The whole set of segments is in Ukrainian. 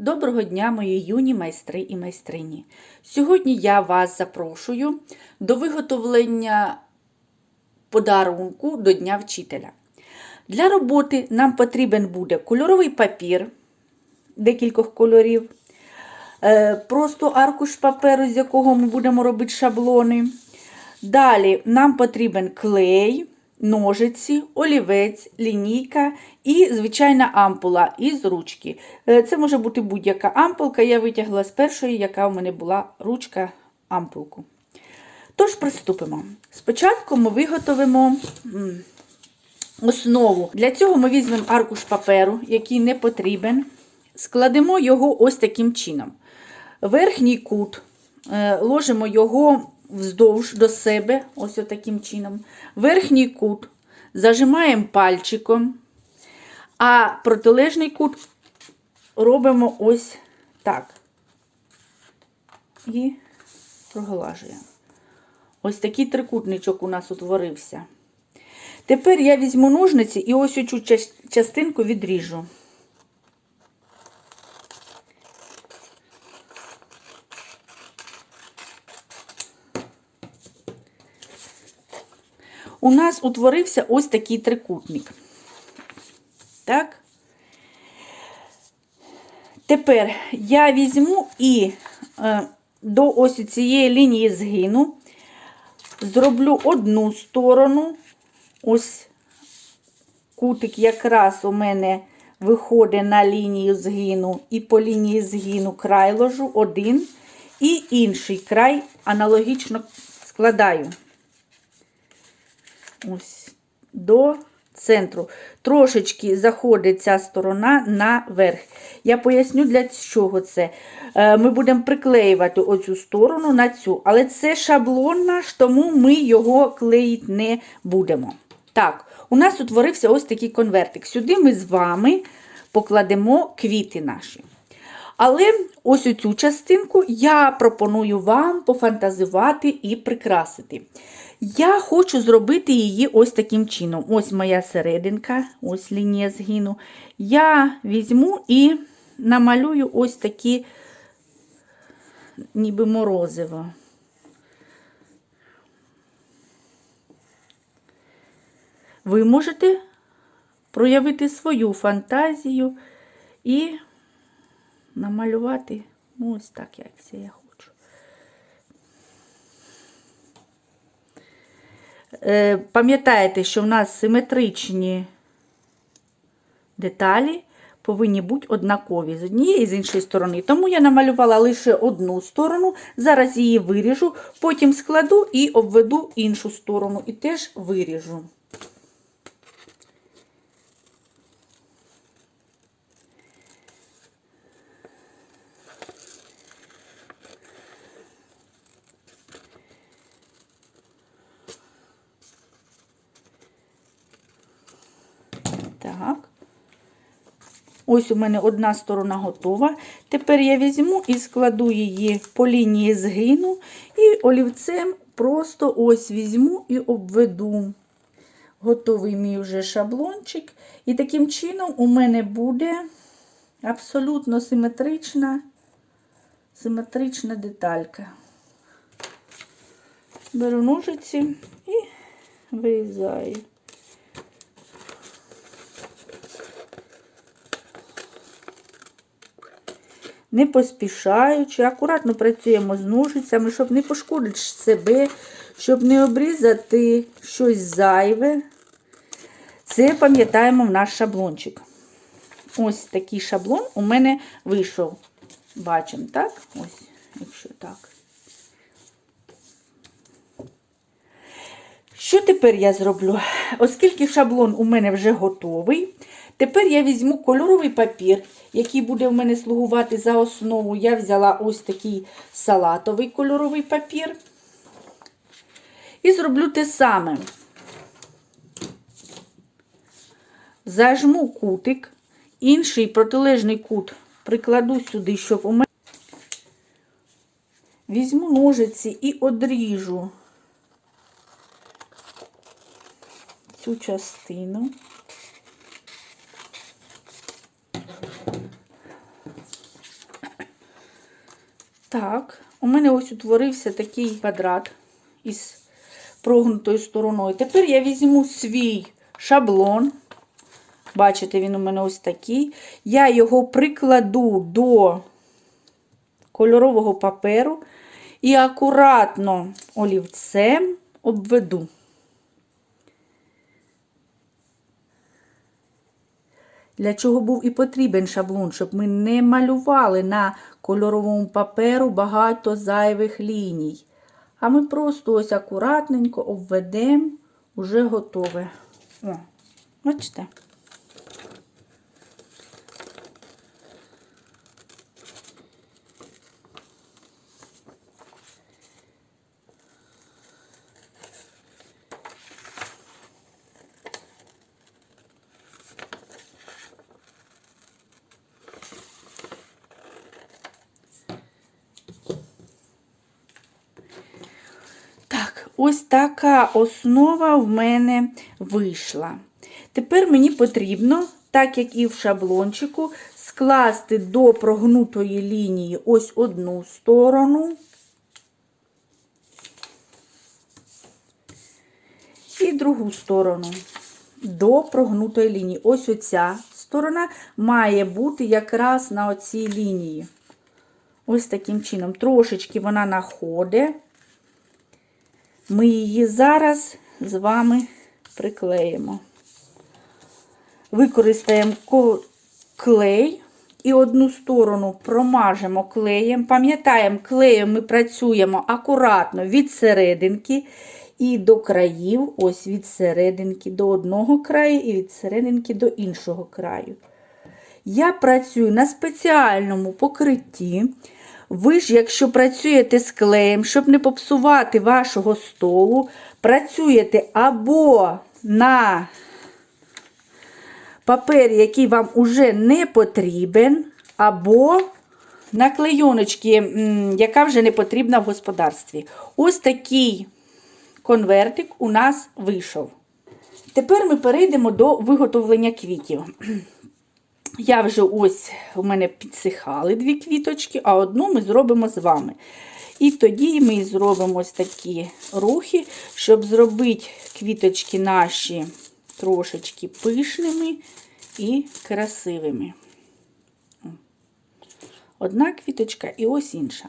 Доброго дня, мої юні майстри і майстрині. Сьогодні я вас запрошую до виготовлення подарунку до Дня вчителя. Для роботи нам потрібен буде кольоровий папір декількох кольорів, е, просто аркуш паперу, з якого ми будемо робити шаблони. Далі нам потрібен клей, ножиці, олівець, лінійка і звичайна ампула із ручки. Е, Це може бути будь-яка ампулка. Я витягла з першої, яка у мене була ручка ампулку. Тож, приступимо. Спочатку ми виготовимо основу. Для цього ми візьмемо аркуш паперу, який не потрібен. Складемо його ось таким чином. Верхній кут е, ложимо його вздовж до себе, ось таким чином. Верхній кут зажимаємо пальчиком, а протилежний кут робимо ось так. І проглажуємо. Ось такий трикутничок у нас утворився. Тепер я візьму ножниці і ось цю частинку відріжу. У нас утворився ось такий трикутник. Так. Тепер я візьму і е, до ось цієї лінії згину зроблю одну сторону. Ось кутик якраз у мене виходить на лінію згину, і по лінії згину край ложу один, і інший край аналогічно складаю. Ось до центру. Трошечки заходить ця сторона наверх. Я поясню, для чого це. Е, Ми будемо приклеювати оцю сторону на цю, але це шаблон наш, тому ми його клеїти не будемо. Так, у нас утворився ось такий конвертик. Сюди ми з вами покладемо квіти наші. Але ось цю частинку я пропоную вам пофантазувати і прикрасити. Я хочу зробити її ось таким чином. Ось моя серединка, ось лінія згину. Я візьму і намалюю ось такі, ніби морозиво. Ви можете проявити свою фантазію і намалювати ну, ось так, як це я хочу. Е, Пам'ятаєте, що в нас симетричні деталі повинні бути однакові з однієї і з іншої сторони. Тому я намалювала лише одну сторону, зараз її виріжу, потім складу і обведу іншу сторону і теж виріжу. Так. Ось у мене одна сторона готова. Тепер я візьму і складу її по лінії згину, і олівцем просто ось візьму і обведу. Готовий мій вже шаблончик. І таким чином у мене буде абсолютно симетрична, симетрична деталька. Беру ножиці і вирізаю. Не поспішаючи, акуратно працюємо з ножицями, щоб не пошкодити себе, щоб не обрізати щось зайве. Це пам'ятаємо в наш шаблончик. Ось такий шаблон у мене вийшов. Бачимо, так? Ось, якщо так. Що тепер я зроблю? Оскільки шаблон у мене вже готовий, тепер я візьму кольоровий папір, який буде в мене слугувати за основу. Я взяла ось такий салатовий кольоровий папір. І зроблю те саме. Зажму кутик, інший протилежний кут прикладу сюди, щоб у мене візьму ножиці і одріжу цю частину. Так, у мене ось утворився такий квадрат із прогнутою стороною. Тепер я візьму свій шаблон. Бачите, він у мене ось такий. Я його прикладу до кольорового паперу і акуратно олівцем обведу. Для чого був і потрібен шаблон, щоб ми не малювали на кольоровому паперу багато зайвих ліній. А ми просто ось акуратненько обведемо уже готове. О, бачите? Так, ось така основа в мене вийшла. Тепер мені потрібно, так як і в шаблончику, скласти до прогнутої лінії ось одну сторону. І другу сторону до прогнутої лінії. Ось оця сторона має бути якраз на оцій лінії. Ось таким чином. Трошечки вона находить. Ми її зараз з вами приклеїмо. Використаємо клей і одну сторону промажемо клеєм. Пам'ятаємо, клеєм ми працюємо акуратно від серединки і до країв, ось від серединки до одного краю і від серединки до іншого краю. Я працюю на спеціальному покритті. Ви ж, якщо працюєте з клеєм, щоб не попсувати вашого столу, працюєте або на папері, який вам уже не потрібен, або на клейоночки, яка вже не потрібна в господарстві. Ось такий конвертик у нас вийшов. Тепер ми перейдемо до виготовлення квітів. Я вже ось у мене підсихали дві квіточки, а одну ми зробимо з вами. І тоді ми зробимо ось такі рухи, щоб зробити квіточки наші трошечки пишними і красивими. Одна квіточка і ось інша.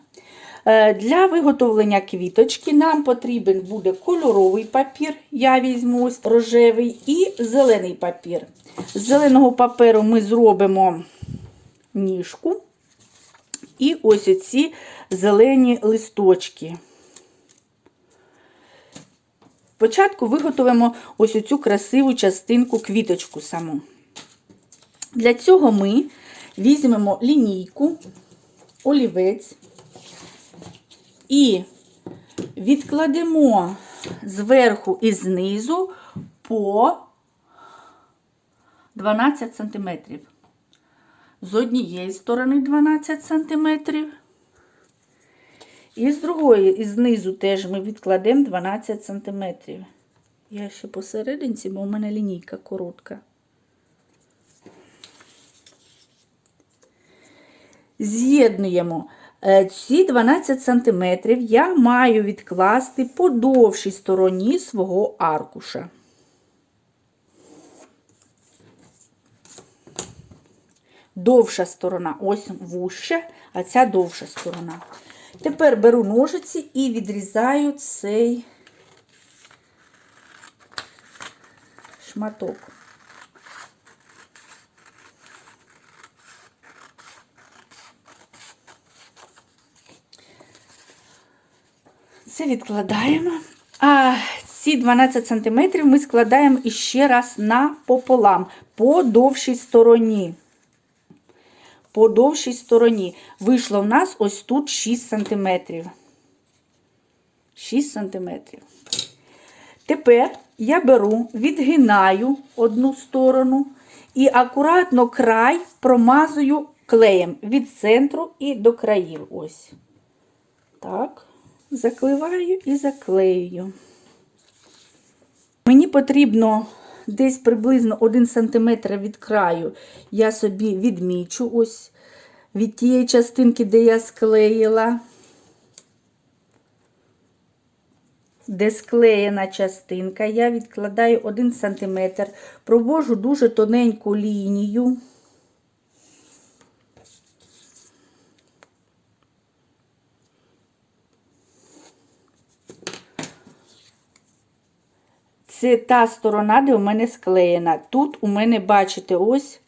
Е, Для виготовлення квіточки нам потрібен буде кольоровий папір, я візьму ось рожевий, і зелений папір. З зеленого паперу ми зробимо ніжку і ось оці зелені листочки. Спочатку виготовимо ось оцю красиву частинку квіточку саму. Для цього ми візьмемо лінійку, олівець і відкладемо зверху і знизу по 12 см. З однієї сторони 12 см. І з другої, і знизу теж ми відкладемо 12 см. Я ще посерединці, бо у мене лінійка коротка. З'єднуємо Е, ці 12 см я маю відкласти по довшій стороні свого аркуша. Довша сторона, ось вуща, а ця довша сторона. Тепер беру ножиці і відрізаю цей шматок. Це відкладаємо. А ці 12 см ми складаємо іще раз напополам, по довшій стороні. По довшій стороні. Вийшло в нас ось тут 6 см. 6 см. Тепер я беру, відгинаю одну сторону і акуратно край промазую клеєм від центру і до країв. Ось. Так закливаю і заклею. Мені потрібно десь приблизно 1 см від краю, я собі відмічу ось від тієї частинки, де я склеїла, де склеєна частинка, я відкладаю 1 см, провожу дуже тоненьку лінію. Це та сторона, де у мене склеєна. Тут у мене, бачите, ось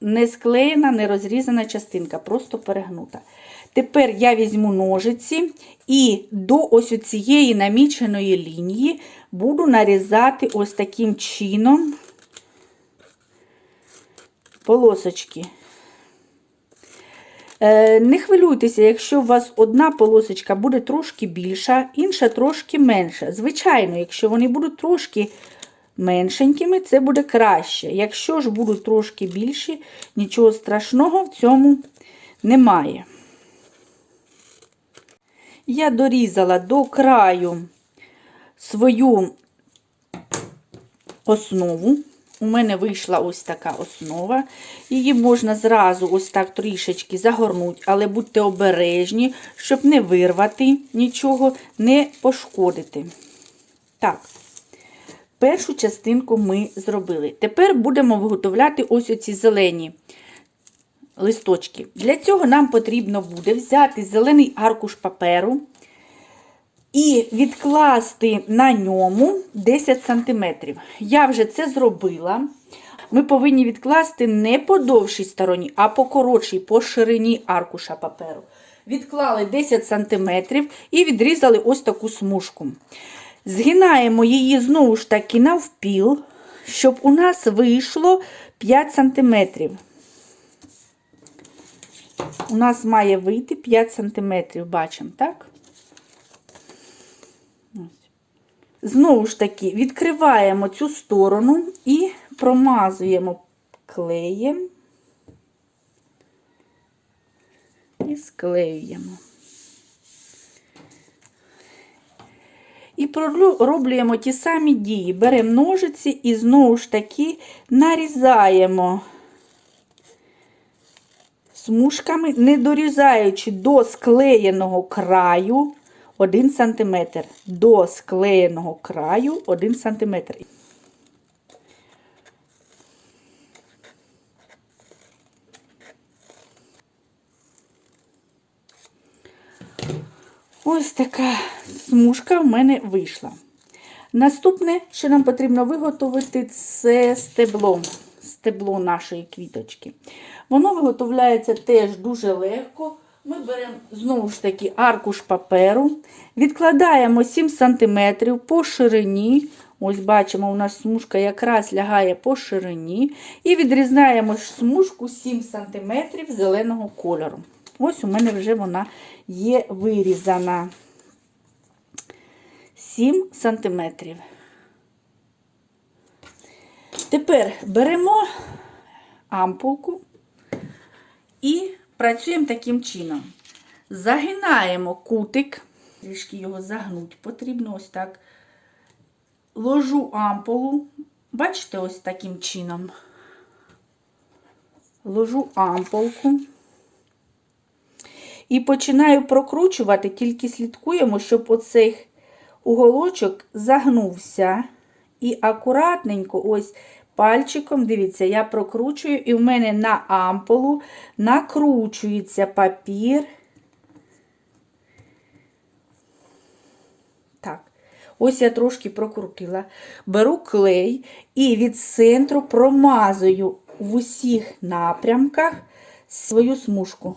не склеєна, не розрізана частинка, просто перегнута. Тепер я візьму ножиці і до ось цієї наміченої лінії буду нарізати ось таким чином полосочки. Е, Не хвилюйтеся, якщо у вас одна полосочка буде трошки більша, інша трошки менша. Звичайно, якщо вони будуть трошки меншенькими, це буде краще. Якщо ж будуть трошки більші, нічого страшного в цьому немає. Я дорізала до краю свою основу. У мене вийшла ось така основа. Її можна зразу ось так трішечки загорнути, але будьте обережні, щоб не вирвати нічого, не пошкодити. Так, першу частинку ми зробили. Тепер будемо виготовляти ось оці зелені листочки. Для цього нам потрібно буде взяти зелений аркуш паперу і відкласти на ньому 10 см. Я вже це зробила. Ми повинні відкласти не по довшій стороні, а по коротшій, по ширині аркуша паперу. Відклали 10 см і відрізали ось таку смужку. Згинаємо її знову ж таки навпіл, щоб у нас вийшло 5 см. У нас має вийти 5 см, бачимо, так? Знову ж таки, відкриваємо цю сторону і промазуємо клеєм і склеюємо. І пророблюємо ті самі дії. Беремо ножиці і знову ж таки нарізаємо смужками, не дорізаючи до склеєного краю 1 см. До склеєного краю 1 см. Ось така смужка в мене вийшла. Наступне, що нам потрібно виготовити, це стебло, стебло нашої квіточки. Воно виготовляється теж дуже легко. Ми беремо знову ж таки аркуш паперу, відкладаємо 7 см по ширині. Ось бачимо, у нас смужка якраз лягає по ширині. І відрізаємо смужку 7 см зеленого кольору. Ось у мене вже вона є вирізана 7 см. Тепер беремо ампулку і працюємо таким чином. Загинаємо кутик, трішки його загнути потрібно ось так. Ложу ампулу, бачите, ось таким чином. Ложу ампулку. І починаю прокручувати, тільки слідкуємо, щоб оцей уголочок загнувся. І акуратненько, ось пальчиком, дивіться, я прокручую, і в мене на ампулу накручується папір. Так, ось я трошки прокрутила. Беру клей і від центру промазую в усіх напрямках свою смужку.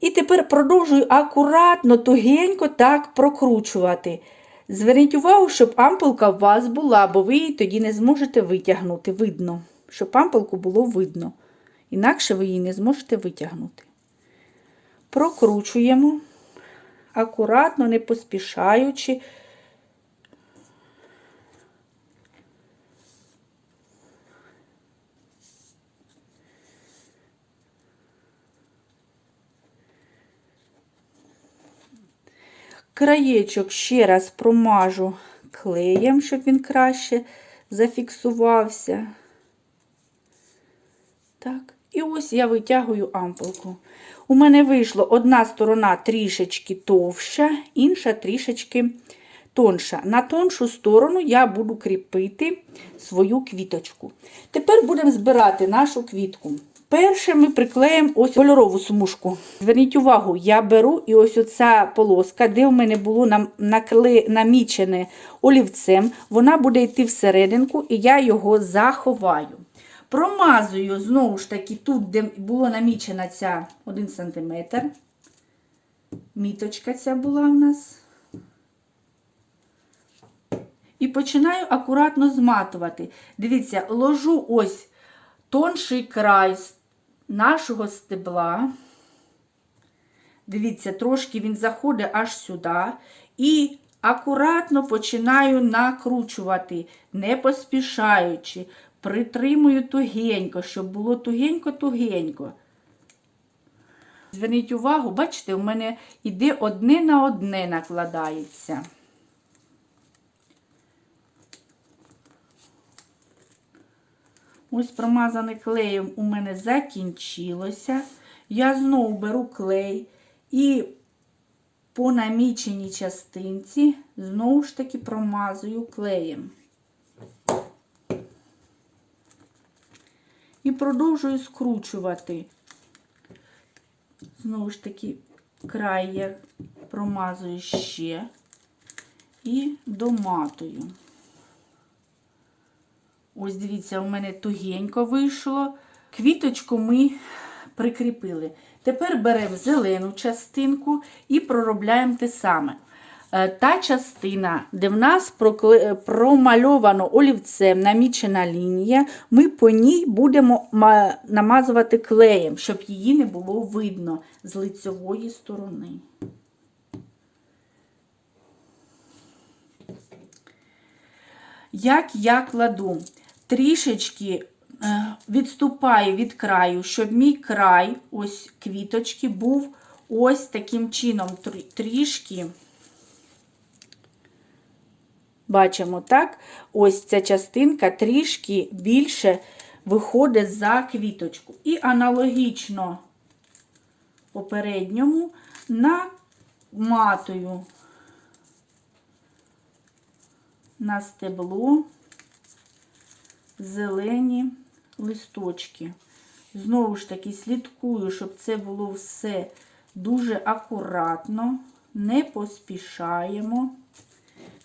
І тепер продовжую акуратно, тугенько так прокручувати. Зверніть увагу, щоб ампулка у вас була, бо ви її тоді не зможете витягнути. Видно, щоб ампулку було видно. Інакше ви її не зможете витягнути. Прокручуємо акуратно, не поспішаючи. Краєчок ще раз промажу клеєм, щоб він краще зафіксувався. Так, і ось я витягую ампулку. У мене вийшло одна сторона трішечки товща, інша трішечки тонша. На тоншу сторону я буду кріпити свою квіточку. Тепер будемо збирати нашу квітку. Перше ми приклеїмо ось кольорову смужку. Зверніть увагу, я беру і ось оця полоска, де в мене було нам- намічене олівцем, вона буде йти всерединку, і я його заховаю. Промазую знову ж таки тут, де було намічена ця 1 см. Міточка ця була у нас. І починаю акуратно зматувати. Дивіться, ложу ось тонший край нашого стебла. Дивіться, трошки він заходить аж сюди. І акуратно починаю накручувати, не поспішаючи. Притримую тугенько, щоб було тугенько-тугенько. Зверніть увагу, бачите, у мене іде одне на одне накладається. Ось промазане клеєм у мене закінчилося. Я знову беру клей і по наміченій частинці знову ж таки промазую клеєм. І продовжую скручувати. Знову ж таки, край я промазую ще і доматую. Ось дивіться, у мене тугенько вийшло. Квіточку ми прикріпили. Тепер беремо зелену частинку і проробляємо те саме. Е, Та частина, де в нас промальовано олівцем намічена лінія, ми по ній будемо намазувати клеєм, щоб її не було видно з лицьової сторони. Як я кладу? Трішечки е, відступаю від краю, щоб мій край, ось квіточки, був ось таким чином, трішки. Бачимо, так? Ось ця частинка трішки більше виходить за квіточку. І аналогічно попередньому наматую на стебло зелені листочки. Знову ж таки, слідкую, щоб це було все дуже акуратно, не поспішаємо.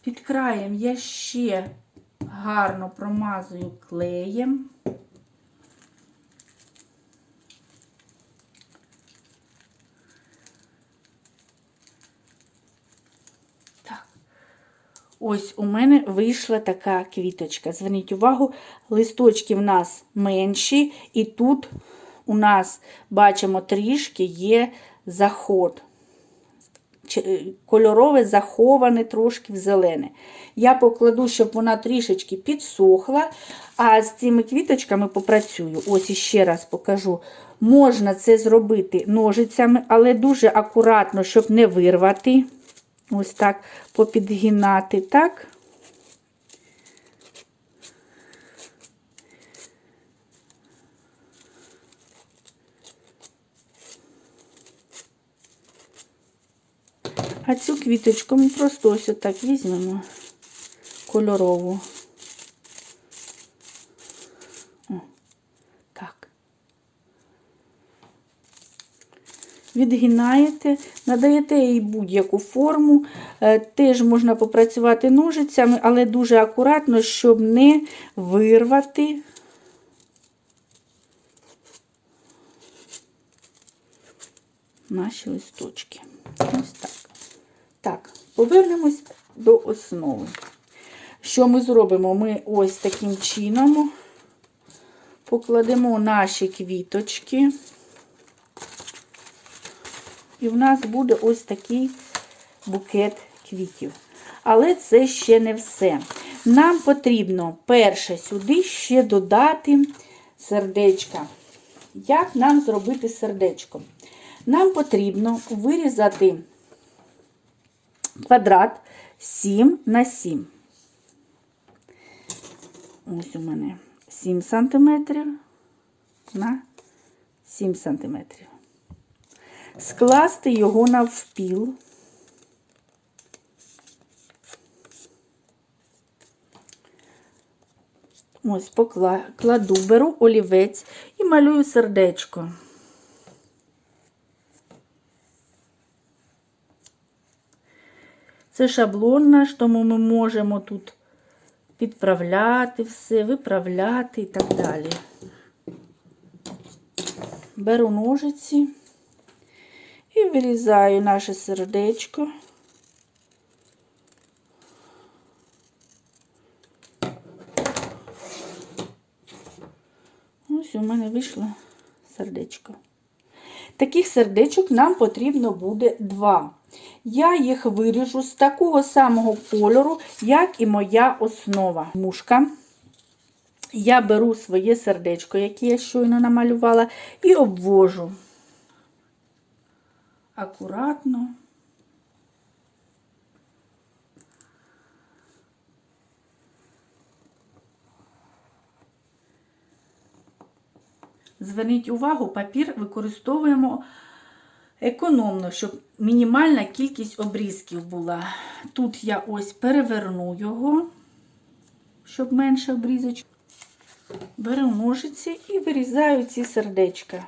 Під краєм я ще гарно промазую клеєм. Ось у мене вийшла така квіточка. Зверніть увагу, листочки в нас менші, і тут у нас бачимо трішки є заход. Е, Кольорове заховане трошки в зелене. Я покладу, щоб вона трішечки підсохла, а з цими квіточками попрацюю. Ось іще раз покажу. Можна це зробити ножицями, але дуже акуратно, щоб не вирвати. Ось так попідгинати, так. А цю квіточку ми просто ось отак візьмемо кольорову. Відгинаєте, надаєте їй будь-яку форму. Е, Теж можна попрацювати ножицями, але дуже акуратно, щоб не вирвати. Наші листочки. Ось так. Так, повернемось до основи. Що ми зробимо? Ми ось таким чином покладемо наші квіточки. І в нас буде ось такий букет квітів. Але це ще не все. Нам потрібно перше сюди ще додати сердечка. Як нам зробити сердечко? Нам потрібно вирізати квадрат 7 на 7. Ось у мене 7 см на 7 см. Скласти його навпіл. Ось покла... кладу, беру олівець і малюю сердечко. Це шаблон наш, тому ми можемо тут підправляти все, виправляти і так далі. Беру ножиці і вирізаю наше сердечко. Ось у мене вийшло сердечко. Таких сердечок нам потрібно буде два. Я їх виріжу з такого самого кольору, як і моя основа. Мушка. Я беру своє сердечко, яке я щойно намалювала, і обвожу акуратно. Зверніть увагу, папір використовуємо економно, щоб мінімальна кількість обрізків була. Тут я ось переверну його, щоб менше обрізочок. Беру ножиці і вирізаю ці сердечка.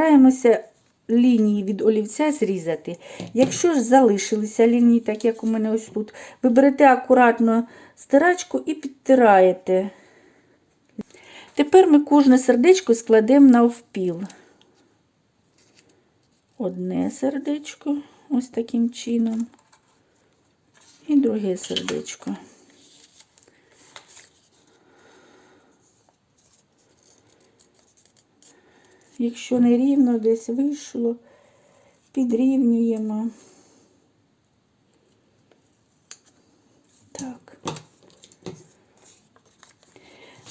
Стараємося лінії від олівця зрізати. Якщо ж залишилися лінії, так як у мене ось тут, ви берете акуратно стирачку і підтираєте. Тепер ми кожне сердечко складемо навпіл. Одне сердечко, ось таким чином, і друге сердечко. Якщо не рівно десь вийшло, підрівнюємо. Так.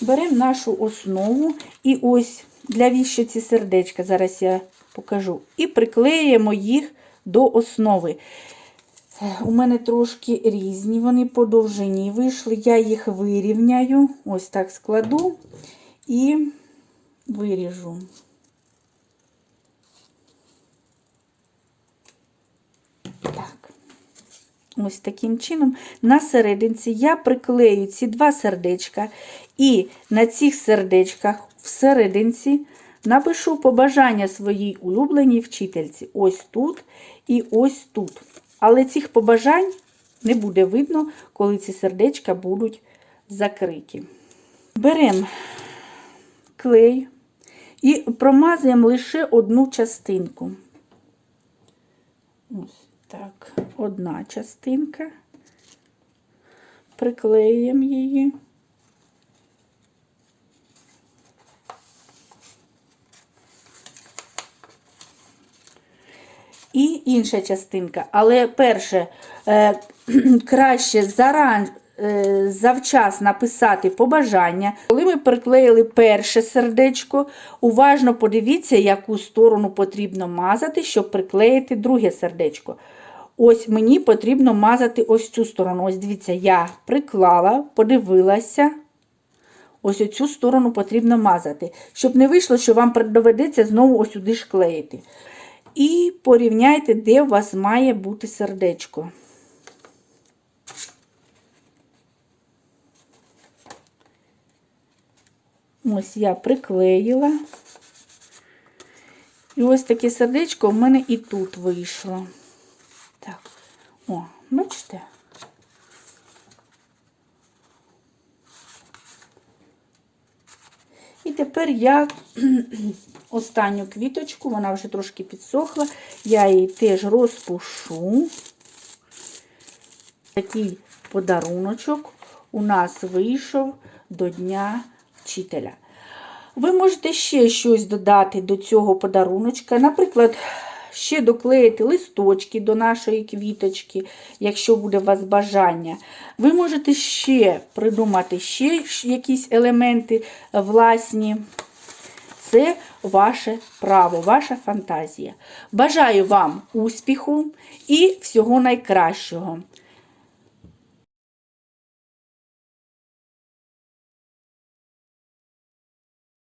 Беремо нашу основу і ось для віщиці сердечка, зараз я покажу, і приклеїмо їх до основи. У мене трошки різні, вони по довжині вийшли, я їх вирівняю, ось так складу і виріжу. Ось таким чином, на серединці я приклею ці два сердечка, і на цих сердечках в серединці напишу побажання своїй улюбленій вчительці. Ось тут і ось тут. Але цих побажань не буде видно, коли ці сердечка будуть закриті. Беремо клей і промазуємо лише одну частинку. Ось. Так, одна частинка, приклеїмо її. І інша частинка. Але перше, е, краще заран, е, завчас написати побажання. Коли ми приклеїли перше сердечко, уважно подивіться, яку сторону потрібно мазати, щоб приклеїти друге сердечко. Ось мені потрібно мазати ось цю сторону. Ось дивіться, я приклала, подивилася. Ось оцю сторону потрібно мазати. Щоб не вийшло, що вам доведеться знову ось сюди ж клеїти. І порівняйте, де у вас має бути сердечко. Ось я приклеїла. І ось таке сердечко в мене і тут вийшло. О, бачите? І тепер я останню квіточку, вона вже трошки підсохла, я її теж розпушу. Такий подаруночок у нас вийшов до Дня вчителя. Ви можете ще щось додати до цього подаруночка. Наприклад, ще доклеїти листочки до нашої квіточки, якщо буде у вас бажання. Ви можете ще придумати ще якісь елементи власні. це ваше право, ваша фантазія. Бажаю вам успіху і всього найкращого.